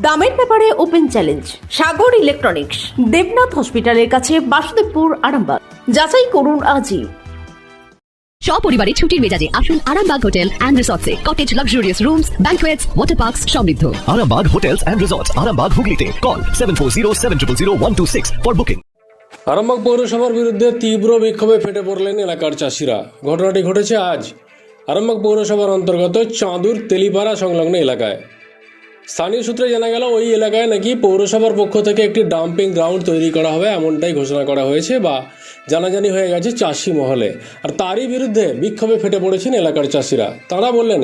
দামের ব্যাপারে open challenge Sagar electronics Debnath হসপিটালের কাছে বাসুদেবপুর আরামবাগ। যাচাই করুন আজই। সপরিবারে ছুটির মেজাজে আসুন Arambagh hotel and রিসর্টসে। Cottage luxurious rooms banquets water parks সমৃদ্ধ। Arambag Hotels and Resorts, Arambag Hooghly Call 740 for booking. Arambagh পৌরসভার বিরুদ্ধে তীব্র বিক্ষোভে ফেটে পড়লেন এলাকার চাষিরা। ঘটনাটি ঘটেছে আজ। আরামবাগ পৌরসভার অন্তর্গত চাঁদুর তেলিপাড়া সংলগ্ন এলাকায়। স্থানীয় সূত্রে জানা গেল, ওই এলাকায় নাকি পৌরসভার পক্ষ থেকে একটি ডাম্পিং গ্রাউন্ড তৈরি করা হবে এমনটাই ঘোষণা করা হয়েছে বা জানাজানি হয়ে গেছে চাষি মহলে। আর তারই বিরুদ্ধে বিক্ষোভে ফেটে পড়েছেন এলাকার চাষিরা। তারা বললেন,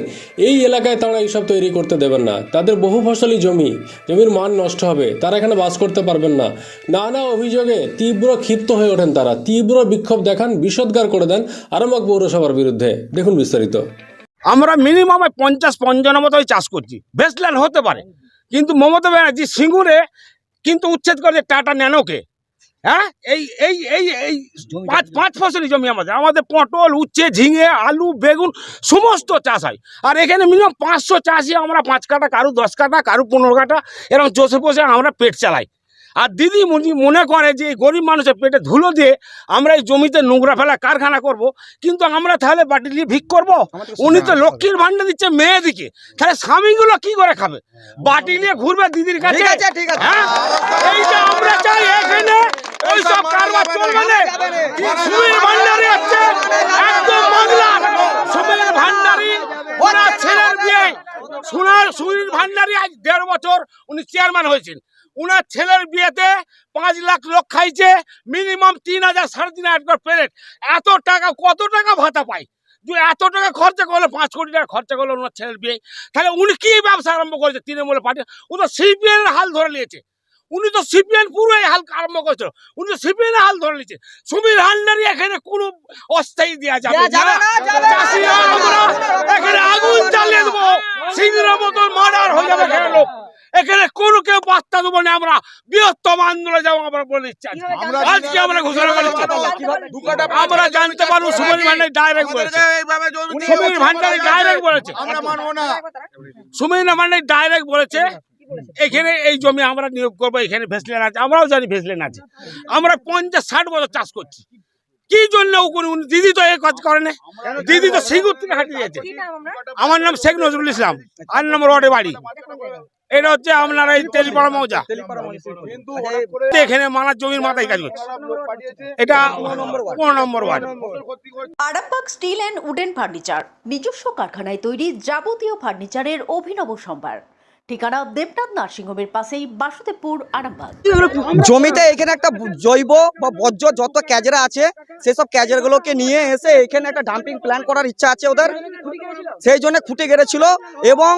এই এলাকায় তারা এইসব তৈরি করতে দেবেন না। তাদের বহু ফসলি জমি, জমির মান নষ্ট হবে। তারা এখানে বাস করতে পারবেন না। নানা অভিযোগে তীব্র ক্ষিপ্ত হয়ে ওঠেন তারা। তীব্র বিক্ষোভ দেখান, বিষোদ্গার করে দেন আরামবাগ পৌরসভার বিরুদ্ধে। দেখুন বিস্তারিত। আমরা মিনিমাম পঞ্চাশ পঞ্চান্ন মতোই চাষ করছি। বেস্টল্যান্ড হতে পারে। কিন্তু মমতা ব্যানার্জি সিঙ্গুরে কিন্তু উচ্ছেদ করেছে টাটা ন্যানোকে। হ্যাঁ? এই এই এই এই পাঁচ পাঁচ ফসলি জমি আমাদের। আমাদের পটল উচ্ছে ঝিঙে আলু বেগুন সমস্ত চাষ হয়। আর এখানে মিনিমাম পাঁচশো চাষি আমরা পাঁচ কাটা কারু দশ কাটা কারু পনেরো কাটা এরকম চষে বসে আমরা পেট চালাই। আর দিদি মনে করে যে এই গরিব মানুষের পেটে ধুলো দিয়ে আমরা এই জমিতে নোংরা ফেলা কারখানা করব কিন্তু আমরা তাহলে বাটি দিয়ে ভিক করব? উনি তো লক্ষ্মীর ভান্ডার দিচ্ছে মেয়েদিকে। তাহলে স্বামীগুলো কি করে খাবে? বাটি নিয়ে ঘুরবে দিদির কাছে? ঠিক আছে, হ্যাঁ? এইটা আমরা চাই এখানে। ওই সব কারবার চলবে না। ভান্ডারি হচ্ছে একদম বাংলার সুমির ভান্ডারি ওনার ছেলের বিয়ে। সোনার সুমির ভান্ডারি আজ দেড় বছর উনি চেয়ারম্যান হয়েছেন। উনার ছেলের বিয়েতে পাঁচ লাখ লোক খাইছে মিনিমাম তিন হাজার সাড়ে তিন হাজার প্লেট এত টাকা কত টাকা ভাতা পায়? যে এত টাকা খরচা করল পাঁচ কোটি টাকা খরচা করল ওনার ছেলের বিয়ে। তাহলে উনি কি ব্যবসা আরম্ভ করেছে তৃণমূলের পার্টি? ও তো সিপিএন হাল ধরে নিয়েছে। উনি তো সিপিএন পুরোই হাল আরম্ভ করেছিল। উনি তো সিপিএন হাল ধরে নিয়েছে। সুমির হালদারি এখানে কোনো অস্থায়ী দেওয়া যাবে এখানে আগুন জ্বালিয়ে দেবো। সিংহের মতন মার্ডার হয়ে যাবে এখানে লোক। এখানে কোনো কেউ বার্তা দেবো না আমরা বৃহত্তম আন্দোলনে যাব আমরা বলে দিচ্ছি। আজকে। আমরা ঘোষণা করেছি। আমরা জানতে পারব সুমন ভান্ডারি ডাইরেক্ট বলেছে। সুমন ভান্ডারি ডাইরেক্ট বলেছে। আমরা সুমন ভান্ডারি ডাইরেক্ট বলেছে এখানে এই জমি আমরা নিয়োগ করব এখানে ভেসলেন আছে আমরাও জানি ভেসলেন আছে। আমরা পঞ্চাশ ষাট বছর চাষ করছি। কি জন্য দিদি তো এই কাজ করে না? দিদি তো সিঙ্গুর থেকে হাঁটিয়ে গেছে আমার নাম শেখ নজরুল ইসলাম আর নাম ওয়ার্ডে বাড়ি। এটা হচ্ছে আপনার এই তেলিপাড়া মৌজা। এখানে মানার জমির মাথায় কাজ করছে এটা পনেরো number ward. Arambagh steel and wooden furniture নিজস্ব কারখানায় তৈরি যাবতীয় ফার্নিচারের অভিনব সম্ভার। ঠিকানা দেবনাথ নার্সিংহোমের পাশেই বাসুদেবপুর আরামবাগ। জমিতে এখানে একটা জৈব বা বর্জ্য যত ক্যাজরা আছে সেসব ক্যাজরাগুলোকে নিয়ে এসে এখানে একটা ডাম্পিং প্ল্যান করার ইচ্ছা আছে ওদের। সেই জন্য খুঁটে গেড়েছিল এবং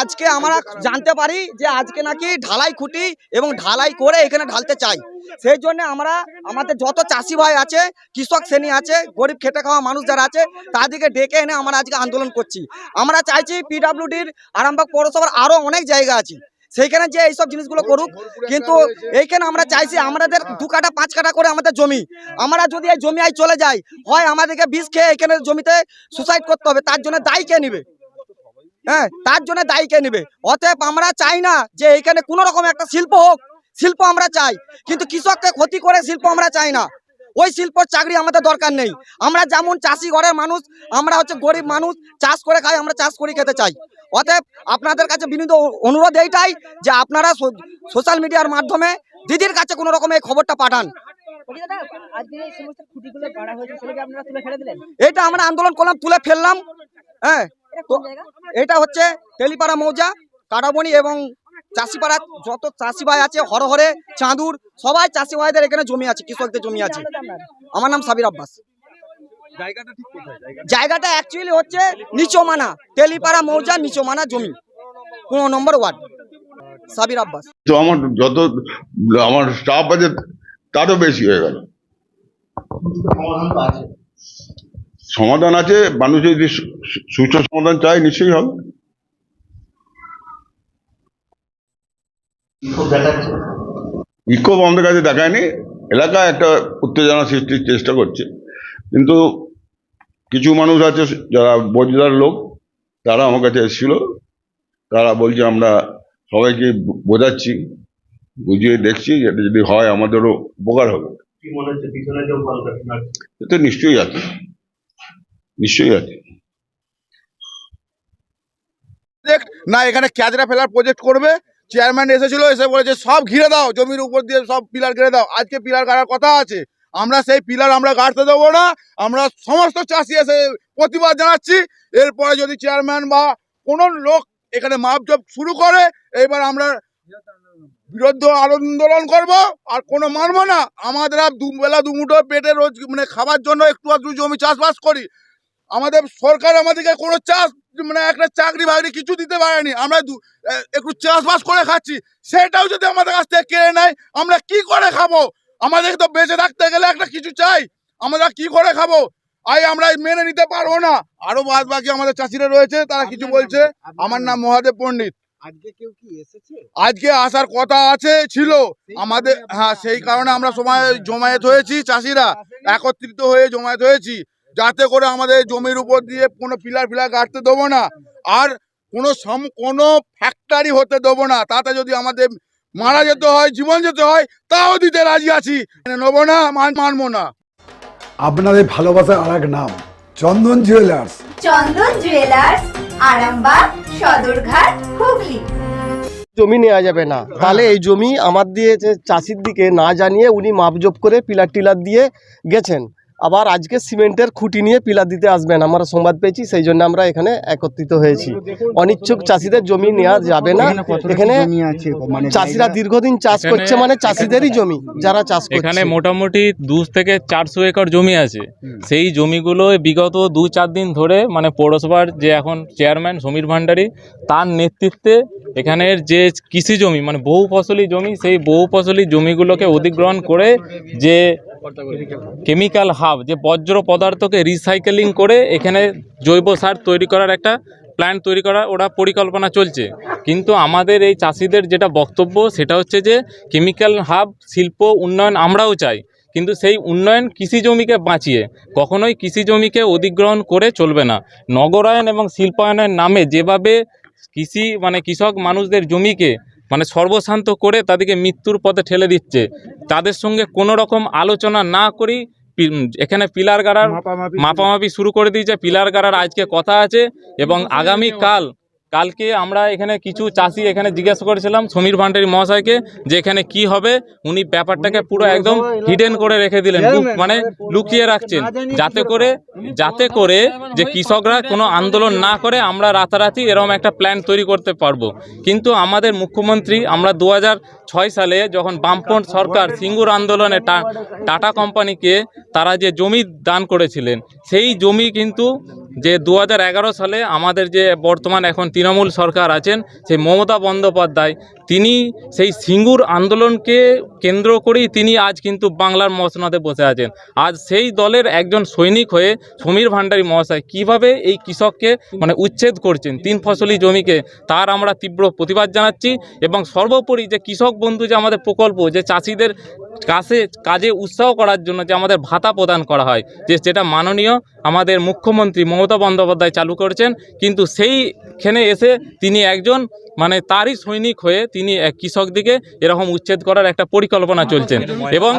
আজকে আমরা জানতে পারি যে আজকে নাকি ঢালাই খুঁটি এবং ঢালাই করে এখানে ঢালতে চাই। সেই জন্য আমরা আমাদের যত চাষি ভাই আছে, কৃষক শ্রেণি আছে, গরিব খেটে খাওয়া মানুষ যারা আছে, তাদেরকে ডেকে এনে আমরা আজকে আন্দোলন করছি। আমরা চাইছি পিডাব্লিউডির আরামবাগ পৌরসভার আরও অনেক জায়গা আছে। সেইখানে যে এইসব জিনিসগুলো করুক, কিন্তু এইখানে আমরা চাইছি আমাদের দু কাটা পাঁচ কাটা করে আমাদের জমি। আমরা যদি এই জমি আই চলে যাই, হয় আমাদেরকে বিষ খেয়ে এখানে জমিতে সুসাইড করতে হবে, তার জন্য দায়ী কে নিবে? হ্যাঁ তার জন্য দায়ী কে নিবে? অতএব আমরা চাই না যে এইখানে কোনো রকম একটা শিল্প হোক শিল্প আমরা চাই। কিন্তু কৃষককে ক্ষতি করে শিল্প আমরা চাই না। ওই শিল্পর চাকরি আমাদের দরকার নেই। আমরা যেমন চাষি ঘরের মানুষ আমরা হচ্ছে গরিব মানুষ চাষ করে খাই আমরা চাষ করে খেতে চাই। অতএব আপনাদের কাছে বিনীত অনুরোধ এইটাই যে আপনারা সোশ্যাল মিডিয়ার মাধ্যমে দিদির কাছে কোনো রকম এই খবরটা পাঠান। এটা আমরা আন্দোলন করলাম তুলে ফেললাম হ্যাঁ। তো এটা হচ্ছে তেলিপাড়া মৌজা কাটাবনি এবং চাষিপাড়া। যত চাষি ভাই আছে হরহরে চাঁদুর সবাই চাষি ভাইদের এখানে জমি আছে কৃষকদের জমি আছে। আমার নাম সাবির আব্বাস। জায়গাটা অ্যাকচুয়ালি হচ্ছে নিচোমানা তেলিপাড়া মৌজা নিচোমানা জমি। পনেরো নম্বর ওয়ার্ড। সাবির আব্বাস। তো আমার যত আমার স্টাফ আছে তারও বেশি হয়ে গেল। সমাধান আছে মানুষ যদি সু- সু- সমাধান চায় নিশ্চয়ই হবে। বিক্ষোভ আমাদের কাছে দেখায়নি। এলাকা একটা উত্তেজনা সৃষ্টির চেষ্টা করছে। কিন্তু কিছু মানুষ আছে যারা বজদার লোক তারা আমার কাছে এসেছিল। তারা বলছে আমরা সবাইকে বোঝাচ্ছি বুঝিয়ে দেখছি এটা যদি হয় আমাদেরও উপকার হবে। কি মনে হচ্ছে? পিছনে তো নিশ্চয়ই আছে। নিশ্চয়ই আছে। না, এখানে ক্যাচরা ফেলার প্রজেক্ট করবে। চেয়ারম্যান এসেছিল, এসে বলেছে, সব ঘিরে দাও, জমির উপর দিয়ে সব পিলার ঘিরে দাও। আজকে পিলার গাড়ার কথা আছে। আমরা সেই পিলার আমরা গাড়তে দেবো না। আমরা সমস্ত চাষি এসে প্রতিবাদ জানাচ্ছি। এরপরে যদি চেয়ারম্যান বা কোনো লোক এখানে মাপজপ শুরু করে এবার আমরা বিরুদ্ধ আন্দোলন করব। আর কোনো মানবো না। আমাদের দুবেলা দুমুঠো পেটে রোজ মানে খাবার জন্য একটু আধটু জমি চাষবাস করি। আমাদের সরকার আমাদেরকে কোনো চাষ মানে একটা চাকরি বাকরি কিছু দিতে পারেনি। আমরা একটু চাষবাস করে খাচ্ছি। সেটাও যদি আমাদের কাছ থেকে কেড়ে নেয় আমরা কি করে খাব? আমাদের তো বেঁচে থাকতে গেলে একটা কিছু চাই। আমরা কি করে খাব? আই আমরা মেনে নিতে পারব না। আরও বাদ বাকি আমাদের চাষিরা রয়েছে তারা কিছু বলছে। আমার নাম মহাদেব পণ্ডিত। আজকে আসার কথা আছে ছিল। আমাদের হ্যাঁ সেই কারণে আমরা সময় জমায়েত হয়েছি চাষিরা। একত্রিত হয়ে জমায়েত হয়েছি। যাতে করে আমাদের জমির উপর দিয়ে কোনো পিলার ফিলার গাড়তে দেবো না। আর কোনো সম কোনো ফ্যাক্টরি হতে দেবো না। তাতে যদি আমাদের মারা যেতে হয় জীবন যেতে হয় তাও দিতে রাজি আছি। নেব না মান- মানবো না। আপনাদের ভালোবাসার আর এক নাম চন্দন জুয়েলার্স। চন্দন জুয়েলার্স আরামবাগ সদরঘাট হুগলি। জমি নেওয়া যাবে না। তাহলে এই জমি আমার দিয়ে চাষির দিকে না জানিয়ে উনি মাপজোপ করে পিলার টিলার দিয়ে গেছেন। আবার আজকে সিমেন্টের খুঁটি নিয়ে পিলার দিতে আসবেন আমরা সংবাদ পেয়েছি সেই জন্য আমরা এখানে একত্রিত হয়েছি। অনিচ্ছুক চাষিদের জমি নেওয়া যাবে না। এখানে চাষিরা দীর্ঘদিন চাষ করছে মানে চাষিদেরই জমি যারা চাষ এখানে মোটামুটি দু থেকে চারশো একর জমি আছে। সেই জমিগুলো বিগত দু চার দিন ধরে মানে পৌরসভার যে এখন চেয়ারম্যান সমীর ভান্ডারী তার নেতৃত্বে এখানের যে কৃষি জমি মানে বহু ফসলি জমি সেই বহু ফসলি জমিগুলোকে অধিগ্রহণ করে যে কেমিক্যাল হাব যে বজ্র পদার্থকে রিসাইকেলিং করে এখানে জৈব সার তৈরি করার একটা প্ল্যান্ট তৈরি করার ওরা পরিকল্পনা চলছে। কিন্তু আমাদের এই চাষিদের যেটা বক্তব্য সেটা হচ্ছে যে কেমিক্যাল হাব শিল্প উন্নয়ন আমরাও চাই। কিন্তু সেই উন্নয়ন কৃষি জমিকে বাঁচিয়ে কখনোই কৃষি জমিকে অধিগ্রহণ করে চলবে না। নগরায়ন এবং শিল্পায়নের নামে যেভাবে কৃষি মানে কৃষক মানুষদের জমিকে মানে সর্বশান্ত করে তাদেরকে মৃত্যুর পথে ঠেলে দিচ্ছে। তাদের সঙ্গে কোনো রকম আলোচনা না করেই পি- এখানে পিলার গাড়ার মাপামাপি শুরু করে দিয়েছে। পিলার গাড়ার আজকে কথা আছে এবং আগামী কাল কালকে আমরা এখানে কিছু চাষি এখানে জিজ্ঞাসা করেছিলাম সমীর ভান্ডারী মহাশয়কে যে এখানে কি হবে। উনি ব্যাপারটাকে পুরো একদম হিডেন করে রেখে দিলেন মানে লুকিয়ে রাখছেন। যাতে করে যাতে করে যে কৃষকরা কোনো আন্দোলন না করে আমরা রাতারাতি এরকম একটা প্ল্যান তৈরি করতে পারব। কিন্তু আমাদের মুখ্যমন্ত্রী আমরা দু ছয় সালে যখন বামপন্থ সরকার সিঙ্গুর আন্দোলনে টা- টাটা কোম্পানিকে তারা যে জমি দান করেছিলেন সেই জমি কিন্তু যে দু হাজার এগারো সালে আমাদের যে বর্তমান এখন তৃণমূল সরকার আছেন, সেই মমতা বন্দ্যোপাধ্যায়, তিনি সেই সিঙ্গুর আন্দোলনকে কেন্দ্র করেই তিনি আজ কিন্তু বাংলার মসনদে বসে আছেন। আজ সেই দলের একজন সৈনিক হয়ে সমীর ভান্ডারী মহাশয় কীভাবে এই কৃষককে মানে উচ্ছেদ করছেন, তিন ফসলি জমিকে, তার আমরা তীব্র প্রতিবাদ জানাচ্ছি এবং সর্বোপরি যে কৃষক বন্ধু যে আমাদের প্রকল্প, যে চাষিদের কাছে, কাজে উৎসাহ করার জন্য যে আমাদের ভাতা প্রদান করা হয়, যে যেটা মাননীয় আমাদের মুখ্যমন্ত্রী মমতা বন্দ্যোপাধ্যায় চালু করেছেন কিন্তু সেইখানে এসে তিনি একজন মানে তারই সৈনিক হয়ে তিনি এক কৃষকদিকে এরকম উচ্ছেদ করার একটা পরিকল্পনা চলছেন। এবং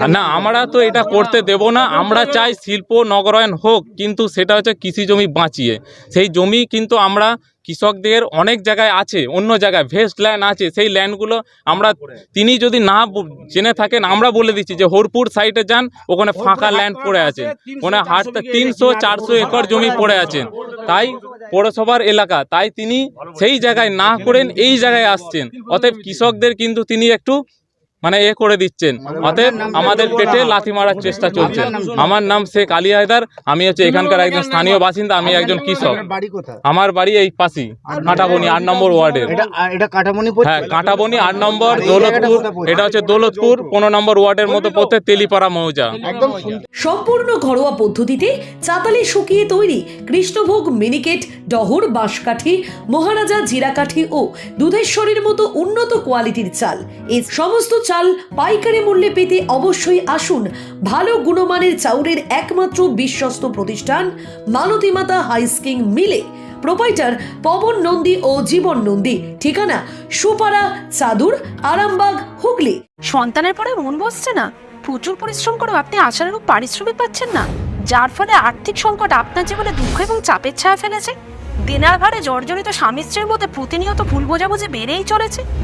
না না আমরা তো এটা করতে দেব না আমরা চাই শিল্প নগরায়ন হোক কিন্তু সেটা হচ্ছে কৃষি জমি বাঁচিয়ে। সেই জমি কিন্তু আমরা কৃষকদের অনেক জায়গায় আছে অন্য জায়গায় ভেস্ট ল্যান্ড আছে সেই ল্যান্ডগুলো আমরা তিনি যদি না জেনে থাকেন আমরা বলে দিচ্ছি যে হরপুর সাইডে যান ওখানে ফাঁকা ল্যান্ড পড়ে আছে। ওখানে হাটতে তিনশো চারশো একর জমি পড়ে আছেন। তাই পৌরসভার এলাকা তাই তিনি সেই জায়গায় না করেন এই জায়গায় আসছেন। অতএব কৃষকদের কিন্তু তিনি একটু মানে এ করে দিচ্ছেন। অতএব আমাদের পেটে লাথি মারার চেষ্টা চলছে। আমার নাম শেখ আলী হায়দার আমি হচ্ছে এখানকার একজন স্থানীয় বাসিন্দা আমি একজন কৃষক। আমার বাড়ি এই পাশেই কাঁটাবনি আট নম্বর ওয়ার্ডের। এটা এটা কাটামনি হ্যাঁ কাঁটাবনি আট নম্বর দৌলতপুর এটা হচ্ছে দৌলতপুর পনেরো নম্বর ওয়ার্ডের মতো পড়তে তেলিপাড়া মৌজা। সম্পূর্ণ ঘরোয়া পদ্ধতিতে চাতালে শুকিয়ে তৈরি কৃষ্ণভোগ মিনিকেট ডহর বাঁশকাঠি মহারাজা জিরাকাঠি ও দুধেশ্বরীর মতো উন্নত কোয়ালিটির চাল। এই সমস্ত চাল পাইকারি মূল্যে পেতে অবশ্যই আসুন। ভালো গুণমানের চাউলের একমাত্র বিশ্বস্ত প্রতিষ্ঠান মালতীমাতা হাইস্কিং মিলে। প্রোপাইটার পবন নন্দী ও জীবন নন্দী। ঠিকানা সুপারা চাদুর, আরামবাগ, হুগলি। সন্তানের পরে মন বসছে না। প্রচুর পরিশ্রম করেও আপনি আশানুরূপ পারিশ্রমিক পাচ্ছেন না। যার ফলে আর্থিক সংকট আপনার জীবনে দুঃখ এবং চাপের ছায়া ফেলেছে। দিনার ভারে জর্জরিত স্বামী স্ত্রীর মধ্যে প্রতিনিয়ত ভুল বোঝাবুঝি বেড়েই চলেছে।